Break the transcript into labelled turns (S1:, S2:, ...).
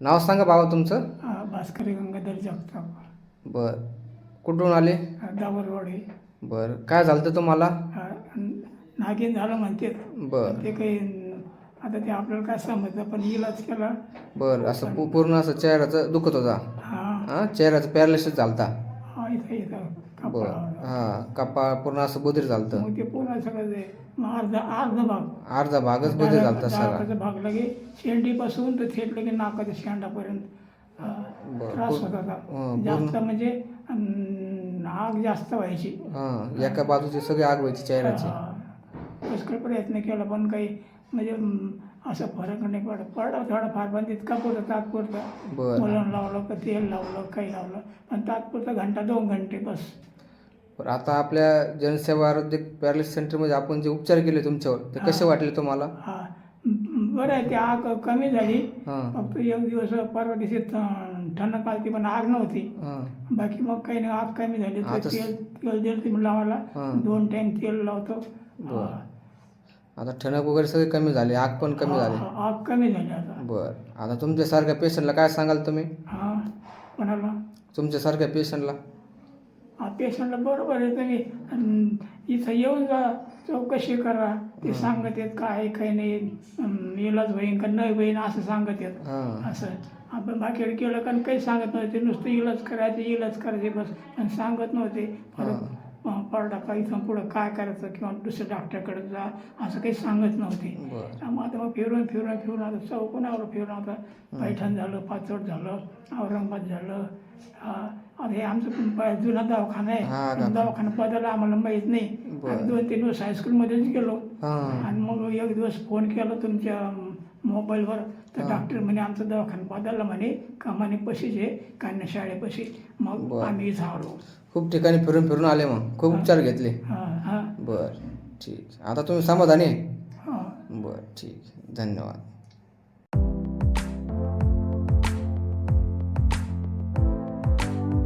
S1: नाव सांगा बाबा तुमचं.
S2: हा, भास्करी गंगाधर जगताप.
S1: बर. कुठून आले?
S2: दावरवाडी
S1: बर. काय झालं होतं तुम्हाला?
S2: हा, नागिन झालं म्हणते.
S1: बर.
S2: ते काही आता ते आपल्याला काय समजतं पण इलाज केला.
S1: बर असं पू- पूर्ण असं चेहऱ्याचं दुखत होता.
S2: हा.
S1: हां चेहऱ्याचं पॅरालिसिस झालता. बर.
S2: कपाळावर.
S1: हां कपाळ पूर्ण असं बुधीर झालतं.
S2: मग ते पुन्हा सगळं ते मग अर्धा अर्धा भाग.
S1: अर्धा भागच बुधीर झालता
S2: नाकाचा भाग लगे शेंडीपासून तर थेट लगे नाकाच्या शेंडापर्यंत
S1: बरं.
S2: त्रास
S1: पूर्ण-
S2: होत
S1: हं,
S2: जास्त म्हणजे अं, आग जास्त व्हायची.
S1: हां एका बाजूची सगळी आग व्हायची चेहऱ्याची.
S2: हा. पुष्कळ प्रयत्न केला पण काही म्हणजे अं, असं फरक नाही पडत. पडला थोडाफार पण तितका पुरतं तात्पुरता.
S1: बरं.
S2: लावलं का तेल लावलं काही लावलं पण तात्पुरता घंटा दोन घंटे बस.
S1: बरं आता आपल्या जनसेवा आरोग्य पॅरालिसिस सेंटरमध्ये आपण जे उपचार केले तुमच्यावर ते कसे वाटले तुम्हाला?
S2: हा. बरं आहे ती आग कमी झाली.
S1: हां.
S2: फक्त एक दिवस परवा दिवशी थंड कालती पण आग नव्हती.
S1: हां.
S2: बाकी मग काही नाही आग कमी झाली. तर
S1: आता-
S2: तेल तेल दिलं ती लावायला
S1: हां.
S2: दोन टाइम तेल लावतो.
S1: बरं. आता ठणक वगैरे सगळे कमी झाले आग पण कमी झाली.
S2: हा, आग कमी झाली आता.
S1: बर. आता तुमच्यासारख्या पेशंटला काय सांगाल तुम्ही?
S2: हा. कोणाला
S1: तुमच्यासारख्या पेशंटला
S2: पेशंटला बरोबर आहे तुम्ही इथं येऊन जा चौकशी करा. ते सांगत आहेत काय काही नाही इलाज होईन का नाही होईन असं सांगत आहेत. असं. आपण बाकीकडे केलं कारण काही सांगत नव्हते नुसतं इलाज करायचे इलाज करायचे बस. आणि सांगत नव्हते. परत अं, पडला का इथून पुढं काय करायचं किंवा दुसऱ्या डॉक्टरकडे जा असं काही सांगत नव्हते. त्यामुळे आता मग फिरून फिरून फिरून आता चौकोनावर फिरून आता पैठण झालं पाचोड झालं औरंगाबाद झालं. आता हे आमचं जुना दवाखाना आहे? दवाखाना बदलला आम्हाला माहीत नाही. दोन तीन दिवस हायस्कूलमध्येच गेलो. आणि मग एक दिवस फोन केला तुमच्या मोबाईलवर. तर डॉक्टर म्हणे आमचा दवाखाना बदलला म्हणे. का म्हणे पशीच आहे. कन्या शाळेपाशी मग
S1: बरं.
S2: आम्ही आलो
S1: खूप ठिकाणी फिरून फिरून आले मग. खूप उपचार घेतले.
S2: हां हां.
S1: बर. ठीक. आता तुम्ही समाधानी आहे?
S2: हां.
S1: बर. ठीक. धन्यवाद.